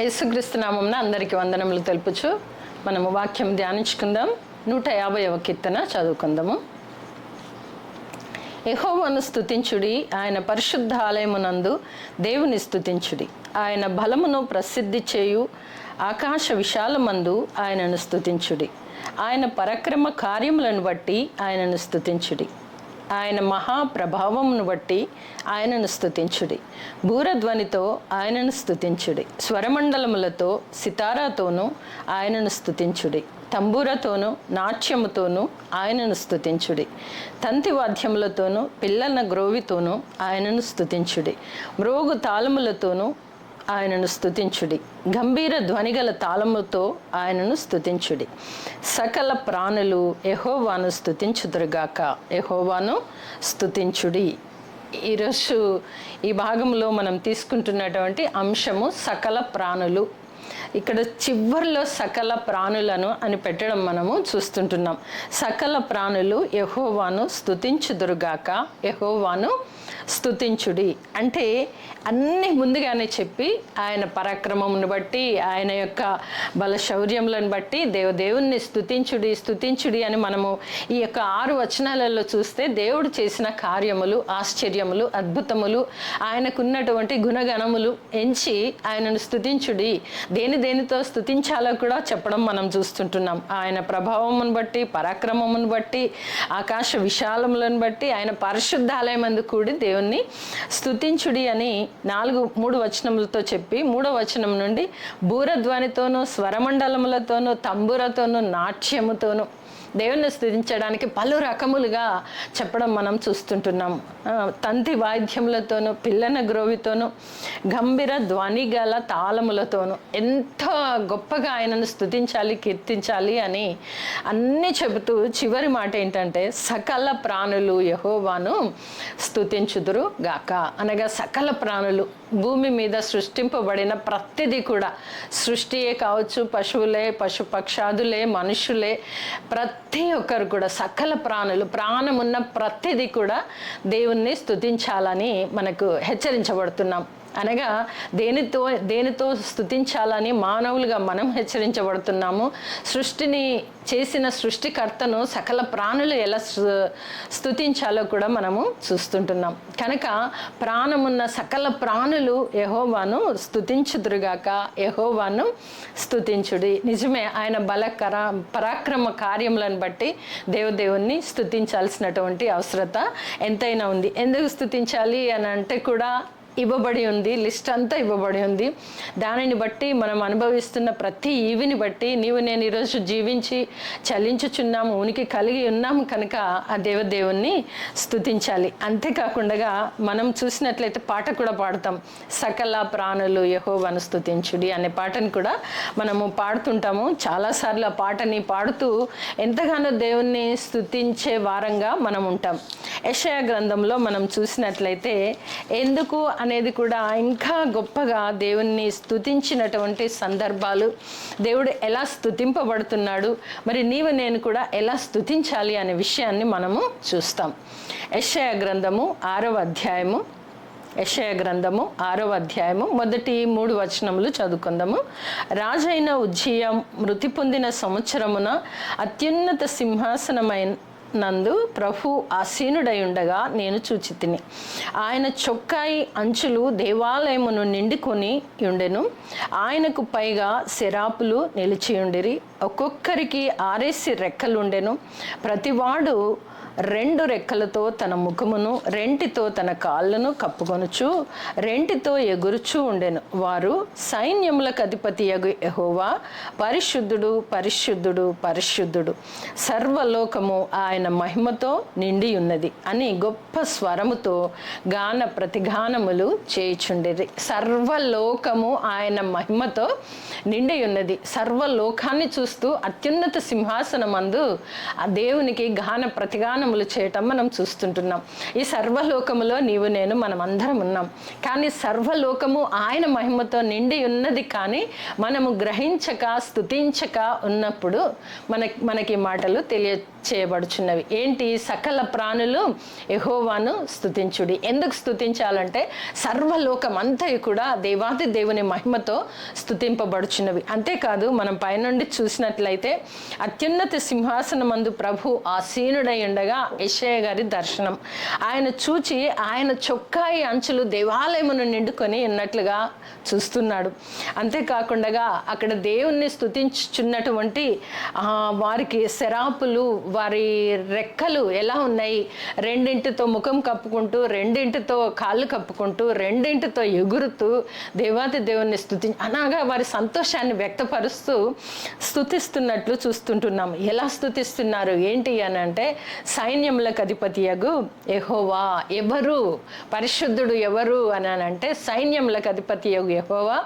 యేసుక్రీస్తు నామంన అందరికీ వందనములు తెలుపుచు మనము వాక్యం ధ్యానించుకుందాం. నూట యాభైవ కీర్తన చదువుకుందాము. యహోవను స్థుతించుడి ఆయన పరిశుద్ధ ఆలయమునందు దేవుని స్థుతించుడి ఆయన బలమును ప్రసిద్ధి చేయు ఆకాశ విశాలమందు ఆయనను స్థుతించుడి ఆయన పరక్రమ కార్యములను బట్టి ఆయనను స్థుతించుడి ఆయన మహాప్రభావంను బట్టి ఆయనను స్థుతించుడి భూరధ్వనితో ఆయనను స్థుతించుడి స్వరమండలములతో సితారాతోనూ ఆయనను స్థుతించుడి తంబూరతోనూ నాట్యముతోనూ ఆయనను స్థుతించుడి తంతి వాద్యములతోనూ పిల్లల గ్రోవితోనూ ఆయనను స్థుతించుడి మ్రోగు తాళములతోనూ ఆయనను స్థుతించుడి గంభీర ధ్వనిగల తాళముతో ఆయనను స్థుతించుడి సకల ప్రాణులు ఎహోవాను స్థుతించుదురుగాక ఎహోవాను స్థుతించుడి ఈరోజు ఈ భాగంలో మనం తీసుకుంటున్నటువంటి అంశము సకల ప్రాణులు ఇక్కడ చివరిలో సకల ప్రాణులను అని పెట్టడం మనము చూస్తుంటున్నాం. సకల ప్రాణులు యహోవాను స్థుతించుదురుగాక యహోవాను స్తుతించుడి. అంటే అన్నీ ముందుగానే చెప్పి ఆయన పరాక్రమమును బట్టి ఆయన యొక్క బల శౌర్యములను బట్టి దేవదేవుణ్ణి స్థుతించుడి స్థుతించుడి అని మనము ఈ యొక్క ఆరు వచనాలలో చూస్తే దేవుడు చేసిన కార్యములు ఆశ్చర్యములు అద్భుతములు ఆయనకున్నటువంటి గుణగణములు ఎంచి ఆయనను స్థుతించుడి దేని దేనితో స్థుతించాలో కూడా చెప్పడం మనం చూస్తుంటున్నాం. ఆయన ప్రభావమును బట్టి పరాక్రమమును బట్టి ఆకాశ విశాలములను బట్టి ఆయన పరిశుద్ధాలయమందు కూడి దేవుణ్ణి స్థుతించుడి అని నాలుగు మూడు వచనములతో చెప్పి మూడో వచనం నుండి బూరధ్వనితోనూ స్వరమండలములతోనూ తంబురతోనూ నాట్యముతోనూ దేవుణ్ణి స్థుతించడానికి పలు రకములుగా చెప్పడం మనం చూస్తుంటున్నాం. తంతి వాయిద్యములతోనూ పిల్లన గ్రోవితోనూ గంభీర ధ్వని గల తాళములతోనూ ఎంతో గొప్పగా ఆయనను స్థుతించాలి కీర్తించాలి అని అన్నీ చెబుతూ చివరి మాట ఏంటంటే సకల ప్రాణులు యహోవాను స్థుతించుదురు గాక. అనగా సకల ప్రాణులు భూమి మీద సృష్టింపబడిన ప్రతిదీ కూడా సృష్టియే కావచ్చు పశువులే పశుపక్షాదులే మనుషులే ప్రతి ఒక్కరు కూడా సకల ప్రాణులు ప్రాణమున్న ప్రతిదీ కూడా దేవుణ్ణి స్తుతించాలని మనకు హెచ్చరించబడుతున్నాం. అనగా దేనితో దేనితో స్థుతించాలని మానవులుగా మనం హెచ్చరించబడుతున్నాము. సృష్టిని చేసిన సృష్టికర్తను సకల ప్రాణులు ఎలా స్థుతించాలో కూడా మనము చూస్తుంటున్నాం. కనుక ప్రాణమున్న సకల ప్రాణులు యహోవాను స్థుతించుదురుగాక యహోవాను స్థుతించుడి నిజమే ఆయన బలకర పరాక్రమ కార్యములను బట్టి దేవదేవుణ్ణి స్థుతించాల్సినటువంటి అవసరత ఎంతైనా ఉంది. ఎందుకు స్థుతించాలి అని అంటే కూడా ఇవ్వబడి ఉంది లిస్ట్ అంతా ఇవ్వబడి ఉంది. దానిని బట్టి మనం అనుభవిస్తున్న ప్రతి ఈవిని బట్టి నీవు నేను ఈరోజు జీవించి చలించుచున్నాము ఉనికి కలిగి ఉన్నాము కనుక ఆ దేవదేవుణ్ణి స్థుతించాలి అంతేకాకుండా మనం చూసినట్లయితే పాట కూడా పాడతాం. సకల ప్రాణులు యహోవను స్థుతించుడి అనే పాటను కూడా మనము పాడుతుంటాము. చాలాసార్లు ఆ పాటని పాడుతూ ఎంతగానో దేవుణ్ణి స్థుతించే వారంగా మనం ఉంటాం. యషయ గ్రంథంలో మనం చూసినట్లయితే ఎందుకు అనేది కూడా ఇంకా గొప్పగా దేవుణ్ణి స్తుతించినటువంటి సందర్భాలు. దేవుడు ఎలా స్థుతింపబడుతున్నాడు మరి నీవు నేను కూడా ఎలా స్థుతించాలి అనే విషయాన్ని మనము చూస్తాం. యశయ గ్రంథము ఆరవ అధ్యాయము. యశయ గ్రంథము ఆరవ అధ్యాయము మొదటి మూడు వచనములు చదువుకుందాము. రాజైన ఉజ్జీయ మృతి పొందిన సంవత్సరమున అత్యున్నత సింహాసనమైన నందు ప్రభు ఆసీనుడై ఉండగా నేను చూచి తిని ఆయన చొక్కాయి అంచులు దేవాలయమును నిండుకొని ఉండెను ఆయనకు పైగా శిరాపులు నిలిచి ఉండిరి ఒక్కొక్కరికి ఆరేసి రెక్కలుండెను. ప్రతివాడు రెండు రెక్కలతో తన ముఖమును రెంటితో తన కాళ్ళను కప్పుకొనుచు రెంటితో ఎగురుచూ ఉండెను. వారు సైన్యములకు అధిపతి ఎగు ఎహోవా పరిశుద్ధుడు పరిశుద్ధుడు పరిశుద్ధుడు. సర్వలోకము ఆయన మహిమతో నిండి ఉన్నది అని గొప్ప స్వరముతో గాన ప్రతిగానములు చేయుచుండేది సర్వలోకము ఆయన మహిమతో నిండి ఉన్నది సర్వలోకాన్ని చూస్తూ అత్యున్నత సింహాసనమందు ఆ దేవునికి గాన ప్రతిగాన ప్రయాణములు చేయటం మనం చూస్తుంటున్నాం. ఈ సర్వలోకములో నీవు నేను మనం అందరం ఉన్నాం. కానీ సర్వలోకము ఆయన మహిమతో నిండి ఉన్నది కానీ మనము గ్రహించక స్థుతించక ఉన్నప్పుడు మన మనకి మాటలు మాటలు తెలియచేయబడుచున్నవి. ఏంటి? సకల ప్రాణులు యహోవాను స్తుతించుడి. ఎందుకు స్తుతించాలంటే సర్వలోకం అంతా కూడా దేవాది దేవుని మహిమతో స్తుతింపబడుచున్నవి. అంతేకాదు మనం పైనుండి చూసినట్లయితే అత్యున్నత సింహాసనమందు ప్రభు ఆసీనుడై ఉండగా యెషయా గారి దర్శనం. ఆయన చూచి ఆయన చొక్కాయి అంచులు దేవాలయమును నిండుకొని ఉన్నట్లుగా చూస్తున్నాడు. అంతేకాకుండా అక్కడ దేవుణ్ణి స్తుతించుచున్నటువంటి వారికి శరాపులు వారి రెక్కలు ఎలా ఉన్నాయి? రెండింటితో ముఖం కప్పుకుంటూ రెండింటితో కాళ్ళు కప్పుకుంటూ రెండింటితో ఎగురుతూ దేవాతి దేవుణ్ణి స్థుతి అనగా వారి సంతోషాన్ని వ్యక్తపరుస్తూ స్థుతిస్తున్నట్లు చూస్తుంటున్నాం ఎలా స్థుతిస్తున్నారు ఏంటి అని అంటే సైన్యములకు అధిపతియగు ఎహోవా ఎవరు? పరిశుద్ధుడు ఎవరు అని అంటే సైన్యములకు అధిపతియగు ఎహోవా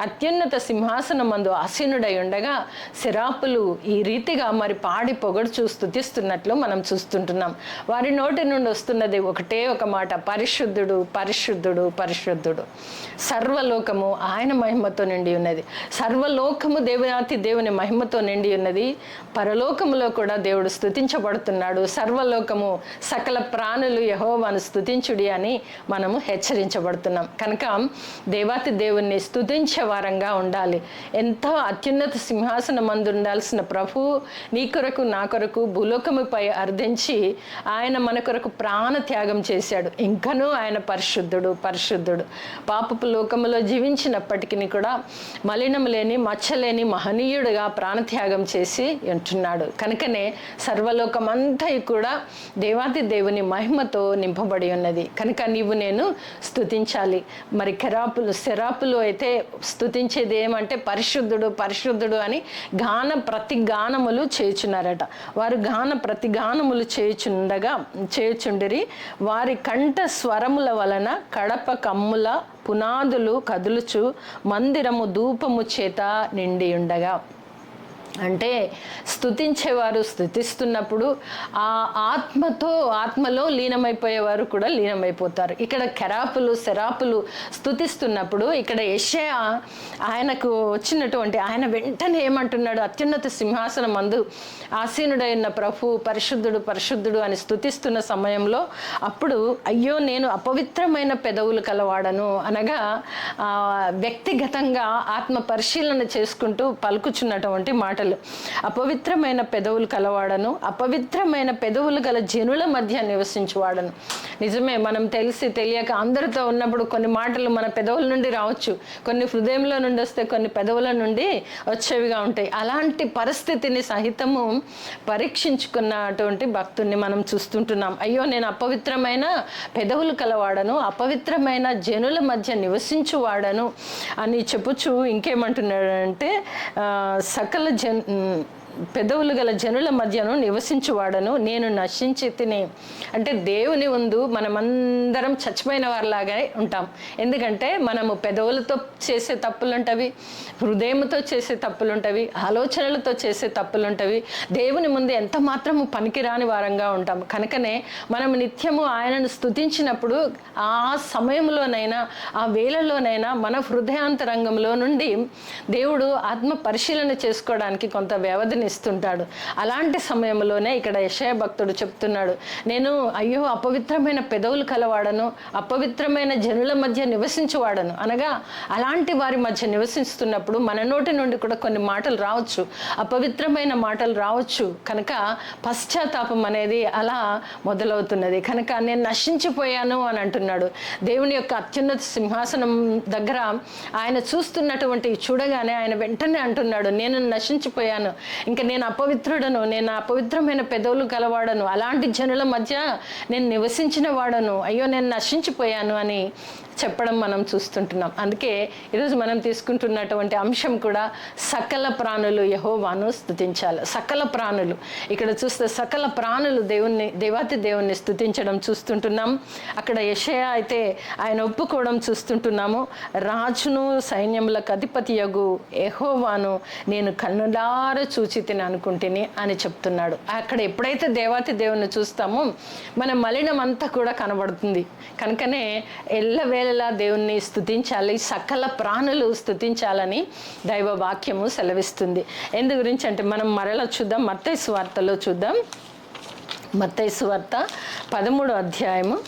అత్యున్నత సింహాసనం మందు ఆసీనుడై ఉండగా శిరాపులు ఈ రీతిగా మరి పాడి పొగడుచూ స్థుతిస్తున్నట్లు మనం చూస్తుంటున్నాం. వారి నోటి నుండి వస్తున్నది ఒకటే ఒక మాట పరిశుద్ధుడు పరిశుద్ధుడు పరిశుద్ధుడు. సర్వలోకము ఆయన మహిమతో నిండి ఉన్నది. సర్వలోకము దేవనాతి దేవుని మహిమతో నిండి ఉన్నది. పరలోకములో కూడా దేవుడు స్తుతించబడుతున్నాడు. సర్వలోకము సకల ప్రాణులు యహోవాను స్తుతించుడి అని మనము హెచ్చరించబడుతున్నాం. కనుక దేవాతి దేవుణ్ణి స్థుతించే వారంగా ఉండాలి. ఎంతో అత్యున్నత సింహాసనం మందు ఉండాల్సిన ప్రభు నీ కొరకు నా కొరకు భూలోకముపై అర్థించి ఆయన మన కొరకు ప్రాణ త్యాగం చేశాడు. ఇంకనూ ఆయన పరిశుద్ధుడు పరిశుద్ధుడు. పాపపు లోకములో జీవించినప్పటికీ కూడా మలినం లేని మచ్చలేని మహనీయుడుగా ప్రాణత్యాగం చేసి ఉంటున్నాడు. కనుకనే సర్వలోకమంతా కూడా దేవాది దేవుని మహిమతో నింపబడి ఉన్నది. కనుక నీవు నేను స్థుతించాలి మరి కెరాపులు శరాపులు అయితే స్థుతించేది ఏమంటే పరిశుద్ధుడు పరిశుద్ధుడు అని గాన ప్రతి గానములు చేయుచున్నారట. వారు గాన ప్రతి గానములు చేయుచుండగా చేయుచుండిరి. వారి కంఠ స్వరముల వలన కడప కమ్ముల పునాదులు కదులుచు మందిరము ధూపము చేత నిండి ఉండగా అంటే స్థుతించేవారు స్థుతిస్తున్నప్పుడు ఆ ఆత్మతో ఆత్మలో లీనమైపోయేవారు కూడా లీనమైపోతారు. ఇక్కడ కెరాపులు శరాపులు స్థుతిస్తున్నప్పుడు ఇక్కడ యషయా ఆయనకు వచ్చినటువంటి ఆయన వెంటనే ఏమంటున్నాడు అత్యున్నత సింహాసనం మందు ఆసీనుడైన ప్రభు పరిశుద్ధుడు పరిశుద్ధుడు అని స్థుతిస్తున్న సమయంలో అప్పుడు అయ్యో నేను అపవిత్రమైన పెదవులు కలవాడను అనగా వ్యక్తిగతంగా ఆత్మ పరిశీలన చేసుకుంటూ పలుకుచున్నటువంటి మాట మాటలు. అపవిత్రమైన పెదవులు కలవాడను అపవిత్రమైన పెదవులు గల జనుల మధ్య నివసించువాడను. నిజమే మనం తెలిసి తెలియక అందరితో ఉన్నప్పుడు కొన్ని మాటలు మన పెదవుల నుండి రావచ్చు. కొన్ని హృదయంలో నుండి వస్తే కొన్ని పెదవుల నుండి వచ్చేవిగా ఉంటాయి. అలాంటి పరిస్థితిని సహితము పరీక్షించుకున్నటువంటి భక్తుల్ని మనం చూస్తుంటున్నాం. అయ్యో నేను అపవిత్రమైన పెదవులు కలవాడను అపవిత్రమైన జనుల మధ్య నివసించువాడను అని చెప్పుచు ఇంకేమంటున్నాడంటే సకల జను 嗯。పెదవులు గల జనుల మధ్యను నివసించువాడను నేను నశించి తిని అంటే దేవుని ముందు మనమందరం చచ్చిపోయిన వారిలాగా ఉంటాం. ఎందుకంటే మనము పెదవులతో చేసే తప్పులుంటవి హృదయంతో చేసే తప్పులుంటవి ఆలోచనలతో చేసే తప్పులుంటవి. దేవుని ముందు ఎంత మాత్రము పనికిరాని వారంగా ఉంటాం. కనుకనే మనం నిత్యము ఆయనను స్తుతించినప్పుడు ఆ సమయంలోనైనా ఆ వేళలోనైనా మన హృదయాంతరంగంలో నుండి దేవుడు ఆత్మ పరిశీలన చేసుకోవడానికి కొంత వ్యవధిని ఇస్తుంటాడు అలాంటి సమయంలోనే ఇక్కడ యశయ భక్తుడు చెప్తున్నాడు నేను అయ్యో అపవిత్రమైన పెదవులు కలవాడను అపవిత్రమైన జనుల మధ్య నివసించువాడను. అనగా అలాంటి వారి మధ్య నివసిస్తున్నప్పుడు మన నోటి నుండి కూడా కొన్ని మాటలు రావచ్చు. అపవిత్రమైన మాటలు రావచ్చు. కనుక పశ్చాత్తాపం అనేది అలా మొదలవుతున్నది. కనుక నేను నశించిపోయాను అని అంటున్నాడు. దేవుని యొక్క అత్యున్నత సింహాసనం దగ్గర ఆయన చూస్తున్నటువంటి చూడగానే ఆయన వెంటనే అంటున్నాడు నేను నశించిపోయాను. ఇంకా నేను అపవిత్రుడను నేను అపవిత్రమైన పెదవులు కలవాడను అలాంటి జనుల మధ్య నేను నివసించిన వాడను. అయ్యో నేను నశించిపోయాను అని చెప్పడం మనం చూస్తుంటున్నాం. అందుకే ఈరోజు మనం తీసుకుంటున్నటువంటి అంశం కూడా సకల ప్రాణులు యహోవాను స్థుతించాలి సకల ప్రాణులు. ఇక్కడ చూస్తే సకల ప్రాణులు దేవుణ్ణి దేవాతి దేవుణ్ణి స్థుతించడం చూస్తుంటున్నాం. అక్కడ యషయ అయితే ఆయన ఒప్పుకోవడం చూస్తుంటున్నాము. రాజును సైన్యములకు అధిపతియగు యహోవాను నేను కన్నులార చూచి స్థితిని అనుకుంటుని అని చెప్తున్నాడు. అక్కడ ఎప్పుడైతే దేవాతి దేవుని చూస్తామో మన మలినం అంతా కూడా కనబడుతుంది. కనుకనే ఎల్లవేళలా దేవుణ్ణి స్థుతించాలి సకల ప్రాణులు స్థుతించాలని దైవ వాక్యము సెలవిస్తుంది. ఎందు గురించి అంటే మనం మరలా చూద్దాం మత్తయి వార్తలో చూద్దాం. మత్తైసు వార్త పదమూడో అధ్యాయము.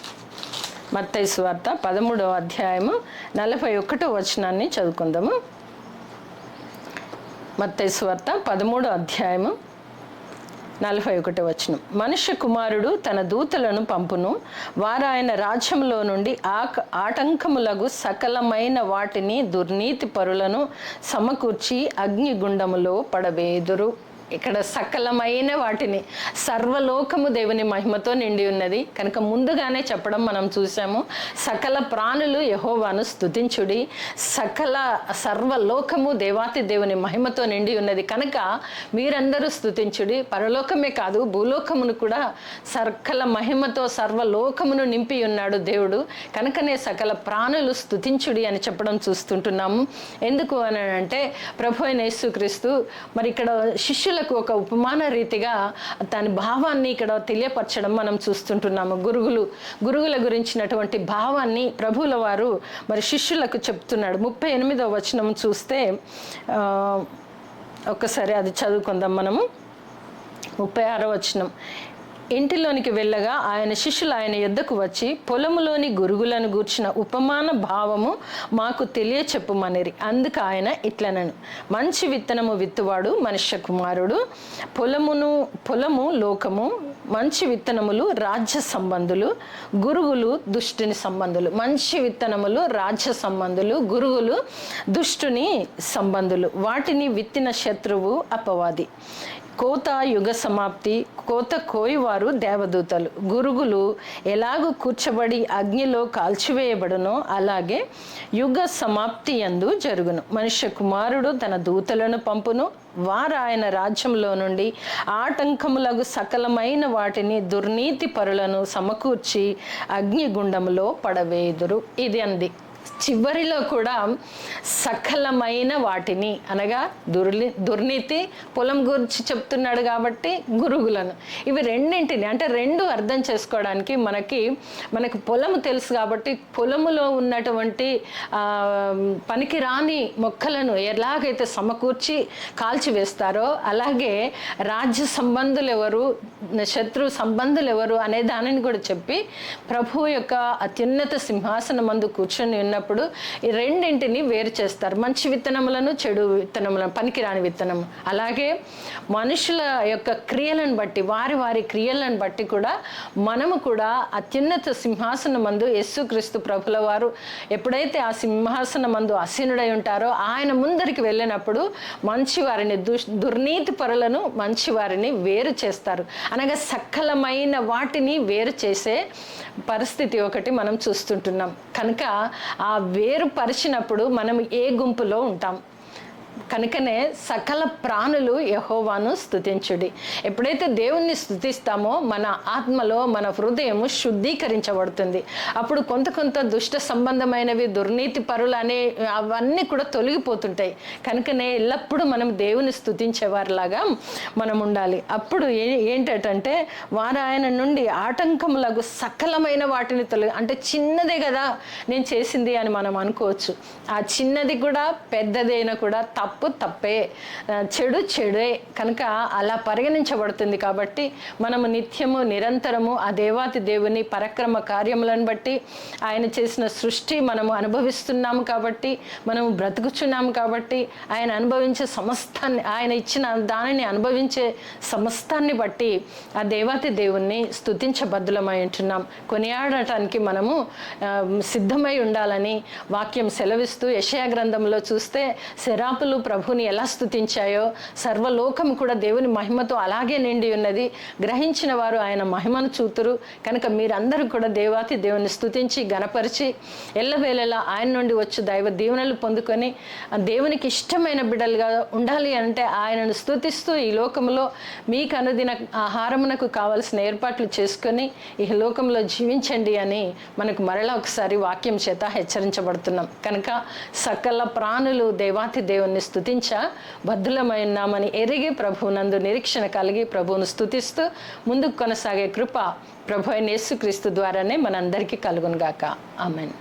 మత్తైసు వార్త పదమూడో అధ్యాయము నలభై ఒకటో వచనాన్ని చదువుకుందాము. మత్తయి పదమూడు పదమూడో అధ్యాయము నలభై ఒకటి వచనం. మనుష్య కుమారుడు తన దూతలను పంపును. వారు ఆయన రాజ్యంలో నుండి ఆక ఆటంకములగు సకలమైన వాటిని దుర్నీతి పరులను సమకూర్చి అగ్నిగుండములో పడవేదురు. ఇక్కడ సకలమైన వాటిని సర్వలోకము దేవుని మహిమతో నిండి ఉన్నది. కనుక ముందుగానే చెప్పడం మనం చూసాము సకల ప్రాణులు యహోవాను స్తుతించుడి సకల సర్వలోకము దేవాతి దేవుని మహిమతో నిండి ఉన్నది. కనుక మీరందరూ స్థుతించుడి పరలోకమే కాదు భూలోకమును కూడా సకల మహిమతో సర్వలోకమును నింపి ఉన్నాడు దేవుడు. కనుకనే సకల ప్రాణులు స్థుతించుడి అని చెప్పడం చూస్తుంటున్నాము. ఎందుకు అని అంటే ప్రభు అయిన యేసుక్రీస్తు మరి ఇక్కడ శిష్యులకు ఒక ఉపమాన రీతిగా దాని భావాన్ని ఇక్కడ తెలియపరచడం మనం చూస్తుంటున్నాము. గురుగులు గురుగుల గురించినటువంటి భావాన్ని ప్రభువుల వారు మరి శిష్యులకు చెప్తున్నాడు. ముప్పై ఎనిమిదవ వచనం చూస్తే ఒక్కసారి అది చదువుకుందాం మనము. ముప్పై ఆరో వచనం. ఇంటిలోనికి వెళ్ళగా ఆయన శిష్యులు ఆయన యొద్దకు వచ్చి పొలములోని గురుగులను గూర్చిన ఉపమాన భావము మాకు తెలియ చెప్పుమనిరి అందుకు ఆయన ఇట్లనను. మంచి విత్తనము విత్తువాడు మనుష్య కుమారుడు పొలమును పొలము లోకము మంచి విత్తనములు రాజ్య సంబంధులు గురుగులు దుష్టుని సంబంధులు. మంచి విత్తనములు రాజ్య సంబంధులు గురుగులు దుష్టుని సంబంధులు. వాటిని విత్తిన శత్రువు అపవాది. కోత యుగ సమాప్తి కోత కోయివారు దేవదూతలు. గురుగులు ఎలాగూ కూర్చబడి అగ్నిలో కాల్చివేయబడునో అలాగే యుగ సమాప్తి యందు జరుగును. మనుష్య కుమారుడు తన దూతలను పంపును. వారు ఆయన రాజ్యంలో నుండి ఆటంకములకు సకలమైన వాటిని దుర్నీతి పరులను సమకూర్చి అగ్నిగుండములో పడవేదురు ఇది అంది. చివరిలో కూడా సకలమైన వాటిని అనగా దుర్ని దుర్నీతి పొలం గురించి చెప్తున్నాడు కాబట్టి గురుగులను. ఇవి రెండింటిని అంటే రెండు అర్థం చేసుకోవడానికి మనకి మనకు పొలము తెలుసు కాబట్టి పొలములో ఉన్నటువంటి పనికిరాని మొక్కలను ఎలాగైతే సమకూర్చి కాల్చివేస్తారో అలాగే రాజ్య సంబంధులు ఎవరు శత్రు సంబంధులు ఎవరు అనే దానిని కూడా చెప్పి ప్రభు యొక్క అత్యున్నత సింహాసనం మందు కూర్చొని ఉన్నప్పుడు ఈ రెండింటిని వేరు చేస్తారు. మంచి విత్తనములను చెడు విత్తనములను పనికిరాని విత్తనం అలాగే మనుషుల యొక్క క్రియలను బట్టి వారి వారి క్రియలను బట్టి కూడా మనము కూడా అత్యున్నత సింహాసనం మందు యేసుక్రీస్తు ప్రభుల వారు ఎప్పుడైతే ఆ సింహాసనం మందు అసీనుడై ఉంటారో ఆయన ముందరికి వెళ్ళినప్పుడు మంచి వారిని దుష్ దుర్నీతి పరులను మంచి వారిని వేరు చేస్తారు. అనగా సకలమైన వాటిని వేరు చేసే పరిస్థితి ఒకటి మనం చూస్తుంటున్నాం. కనుక ఆ వేరు పరిచినప్పుడు మనం ఏ గుంపులో ఉంటాం? కనుకనే సకల ప్రాణులు యహోవాను స్థుతించుడి ఎప్పుడైతే దేవుణ్ణి స్థుతిస్తామో మన ఆత్మలో మన హృదయము శుద్ధీకరించబడుతుంది. అప్పుడు కొంత కొంత దుష్ట సంబంధమైనవి దుర్నీతి పరులు అనే అవన్నీ కూడా తొలగిపోతుంటాయి. కనుకనే ఎల్లప్పుడూ మనం దేవుని స్థుతించేవారిలాగా మనం ఉండాలి. అప్పుడు ఏ ఏంటంటే వారు ఆయన నుండి ఆటంకములకు సకలమైన వాటిని తొలగి అంటే చిన్నదే కదా నేను చేసింది అని మనం అనుకోవచ్చు. ఆ చిన్నది కూడా పెద్దదైనా కూడా తప్పు తప్పే చెడు చెడే. కనుక అలా పరిగణించబడుతుంది కాబట్టి మనము నిత్యము నిరంతరము ఆ దేవాతి దేవుని పరక్రమ కార్యములను బట్టి ఆయన చేసిన సృష్టి మనము అనుభవిస్తున్నాము కాబట్టి మనము బ్రతుకుచున్నాము కాబట్టి ఆయన అనుభవించే సమస్తాన్ని ఆయన ఇచ్చిన దానిని అనుభవించే సమస్తాన్ని బట్టి ఆ దేవాతి దేవుణ్ణి స్థుతించబద్దులమై ఉంటున్నాం. కొనియాడటానికి మనము సిద్ధమై ఉండాలని వాక్యం సెలవిస్తూ యషయా గ్రంథంలో చూస్తే శరాపులు ప్రభుని ఎలా స్థుతించాయో సర్వలోకం కూడా దేవుని మహిమతో అలాగే నిండి ఉన్నది. గ్రహించిన వారు ఆయన మహిమను చూతురు. కనుక మీరందరూ కూడా దేవాతి దేవుని స్థుతించి గణపరిచి ఎల్లవేళలా ఆయన నుండి వచ్చు దైవ దీవెనలు పొందుకొని దేవునికి ఇష్టమైన బిడ్డలుగా ఉండాలి అంటే ఆయనను స్థుతిస్తూ ఈ లోకంలో మీకు అనుదిన ఆహారమునకు కావలసిన ఏర్పాట్లు చేసుకొని ఈ లోకంలో జీవించండి అని మనకు మరలా ఒకసారి వాక్యం చేత హెచ్చరించబడుతున్నాం. కనుక సకల ప్రాణులు దేవాతి దేవుని స్థుతి స్తుతించ బద్దులమై ఉన్నామని ఎరిగి ప్రభువునందు నిరీక్షణ కలిగి ప్రభువును స్తుతిస్తూ ముందుకు కొనసాగే కృప ప్రభు అయిన యేసుక్రీస్తు ద్వారానే మనందరికీ కలుగునుగాక. ఆమెన్.